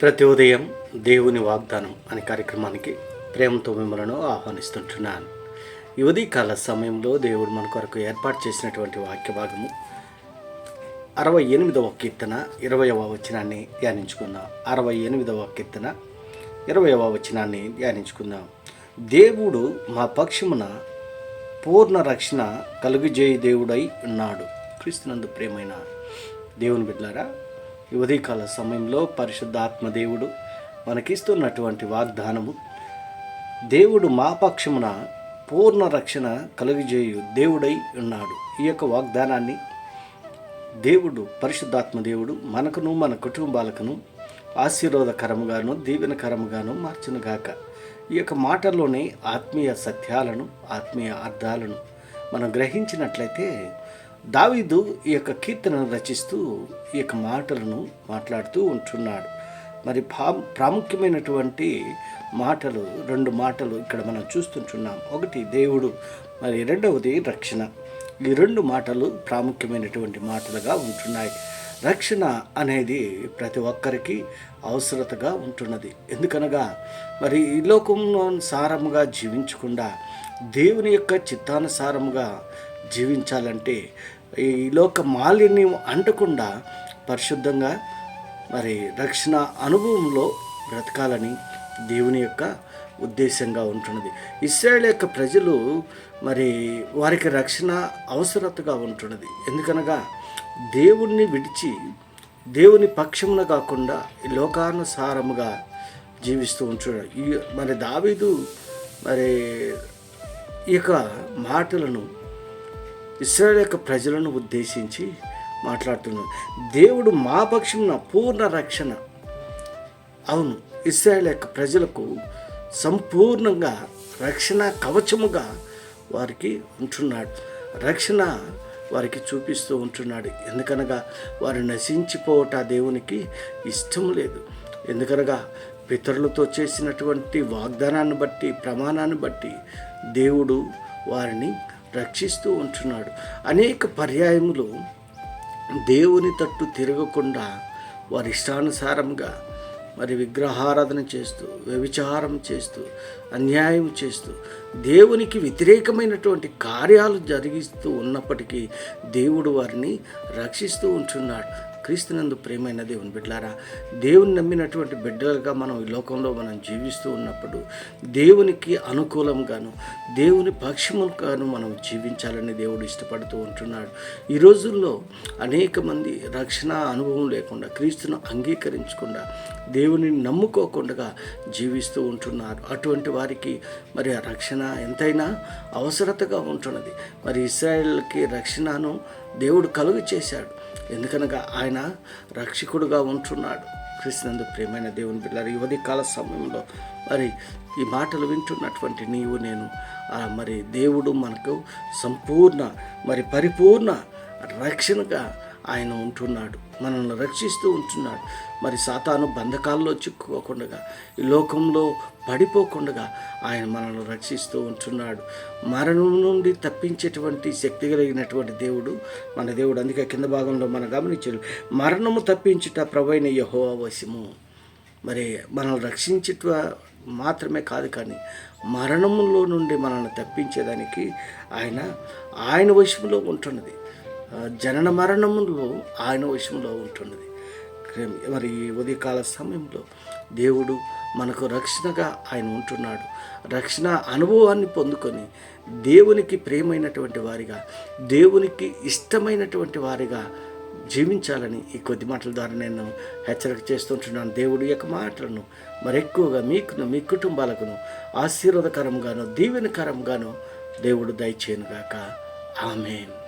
ప్రతి ఉదయం దేవుని వాగ్దానం అనే కార్యక్రమానికి ప్రేమతో మిమ్మలను ఆహ్వానిస్తుంటున్నాను. ఈ ఉదయకాల సమయంలో దేవుడు మన కొరకు ఏర్పాటు చేసినటువంటి వాక్య భాగము అరవై ఎనిమిదవ కీర్తన ఇరవయవ వచనాన్ని ధ్యానించుకుందాం. అరవై ఎనిమిదవ కీర్తన ఇరవయవ వచనాన్ని ధ్యానించుకుందాం. దేవుడు మా పక్షమున పూర్ణ రక్షణ కలుగుజేయి దేవుడై ఉన్నాడు. క్రీస్తునందు ప్రేమైన దేవుని బిడ్డారా ఈ ఉదయకాల సమయంలో పరిశుద్ధాత్మ దేవుడు మనకిస్తున్నటువంటి వాగ్దానము. దేవుడు మా పక్షమున పూర్ణ రక్షణ కలుగజేయు దేవుడై ఉన్నాడు. ఈ యొక్క వాగ్దానాన్ని దేవుడు పరిశుద్ధాత్మ దేవుడు మనకును మన కుటుంబాలకును ఆశీర్వాదకరముగాను దీవెనకరముగాను మార్చునుగాక. ఈ యొక్క మాటల్లోనే ఆత్మీయ సత్యాలను ఆత్మీయ అర్థాలను మనం గ్రహించినట్లయితే దావీదు ఈ యొక్క కీర్తనను రచిస్తూ ఈ యొక్క మాటలను మాట్లాడుతూ ఉంటున్నాడు. మరి ప్రా ప్రాముఖ్యమైనటువంటి మాటలు రెండు మాటలు ఇక్కడ మనం చూస్తుంటున్నాం. ఒకటి దేవుడు. మరి రెండవది రక్షణ. ఈ రెండు మాటలు ప్రాముఖ్యమైనటువంటి మాటలుగా ఉంటున్నాయి. రక్షణ అనేది ప్రతి ఒక్కరికి అవసరతగా ఉంటున్నది. ఎందుకనగా మరి ఈ లోకంలో సారముగా జీవించకుండా దేవుని యొక్క చిత్తానుసారముగా జీవించాలంటే ఈ లోక మాలిన్యం అంటకుండా పరిశుద్ధంగా మరి రక్షణ అనుభవంలో బ్రతకాలని దేవుని యొక్క ఉద్దేశంగా ఉంటున్నది. ఇస్రాయేల్ యొక్క ప్రజలు మరి వారికి రక్షణ అవసరతగా ఉంటున్నది. ఎందుకనగా దేవుణ్ణి విడిచి దేవుని పక్షమున కాకుండా ఈ లోకానుసారముగా జీవిస్తూ ఉంటున్నాడు. ఈ మరి దావీదు మరి ఈ యొక్క మాటలను ఇస్రాయల్ యొక్క ప్రజలను ఉద్దేశించి మాట్లాడుతున్నాడు. దేవుడు మా పక్షమున పూర్ణ రక్షణ. అవును ఇస్రాయల్ యొక్క ప్రజలకు సంపూర్ణంగా రక్షణ కవచముగా వారికి ఉంటున్నాడు. రక్షణ వారికి చూపిస్తూ ఉంటున్నాడు. ఎందుకనగా వారు నశించిపోవట దేవునికి ఇష్టం లేదు. ఎందుకనగా పితరులతో చేసినటువంటి వాగ్దానాన్ని బట్టి ప్రమాణాన్ని బట్టి దేవుడు వారిని రక్షిస్తూ ఉంటున్నాడు. అనేక పర్యాయములు దేవుని తట్టు తిరగకుండా వారి ఇష్టానుసారంగా మరి విగ్రహారాధన చేస్తూ వ్యభిచారం చేస్తూ అన్యాయం చేస్తూ దేవునికి వ్యతిరేకమైనటువంటి కార్యాలు జరిగిస్తూ ఉన్నప్పటికీ దేవుడు వారిని రక్షిస్తూ ఉంటున్నాడు. క్రీస్తునందు ప్రేమైన దేవుని బిడ్డలారా దేవుని నమ్మినటువంటి బిడ్డలుగా మనం ఈ లోకంలో మనం జీవిస్తూ ఉన్నప్పుడు దేవునికి అనుకూలంగాను దేవుని పక్షముగాను మనం జీవించాలని దేవుడు ఇష్టపడుతూ ఉంటున్నాడు. ఈ రోజుల్లో అనేక మంది రక్షణ అనుభవం లేకుండా క్రీస్తును అంగీకరించకుండా దేవుని నమ్ముకోకుండా జీవిస్తూ ఉంటున్నారు. అటువంటి వారికి మరి ఆ రక్షణ ఎంతైనా అవసరతగా ఉంటున్నది. మరి ఇస్రాయేల్కి రక్షణను దేవుడు కలుగు చేశాడు ఎందుకనగా ఆయన రక్షకుడుగా ఉంటున్నాడు. క్రీస్తునందు ప్రేమైన దేవుని బిడ్డారు యువతి కాల సమయంలో మరి ఈ మాటలు వింటున్నటువంటి నీవు నేను మరి దేవుడు మనకు సంపూర్ణ మరి పరిపూర్ణ రక్షణగా ఆయన ఉంటున్నాడు. మనల్ని రక్షిస్తూ ఉంటున్నాడు. మరి సాతాను బంధకాల్లో చిక్కుకోకుండా ఈ లోకంలో పడిపోకుండా ఆయన మనల్ని రక్షిస్తూ ఉంటున్నాడు. మరణం నుండి తప్పించేటువంటి శక్తి కలిగినటువంటి దేవుడు మన దేవుడు. అందుకే కింద భాగంలో మనం గమనించారు మరణము తప్పించుట ప్రభైన యహో అవశ్యము మరి మనల్ని రక్షించుట మాత్రమే కాదు కానీ మరణములో నుండి మనల్ని తప్పించేదానికి ఆయన ఆయన వశంలో ఉంటున్నది. జనన మరణములో ఆయన వశంలో ఉంటున్నది. మరి ఉదయకాల సమయంలో దేవుడు మనకు రక్షణగా ఆయన ఉంటున్నాడు. రక్షణ అనుభవాన్ని పొందుకొని దేవునికి ప్రేమైనటువంటి వారిగా దేవునికి ఇష్టమైనటువంటి వారిగా జీవించాలని ఈ కొద్ది మాటల ద్వారా నేను హెచ్చరిక చేస్తుంటున్నాను. దేవుడి యొక్క మాటలను మరెక్కువగా మీకును మీ కుటుంబాలకును ఆశీర్వాదకరంగాను దీవెనకరంగాను దేవుడు దయచేయనుగాక. ఆమెన్.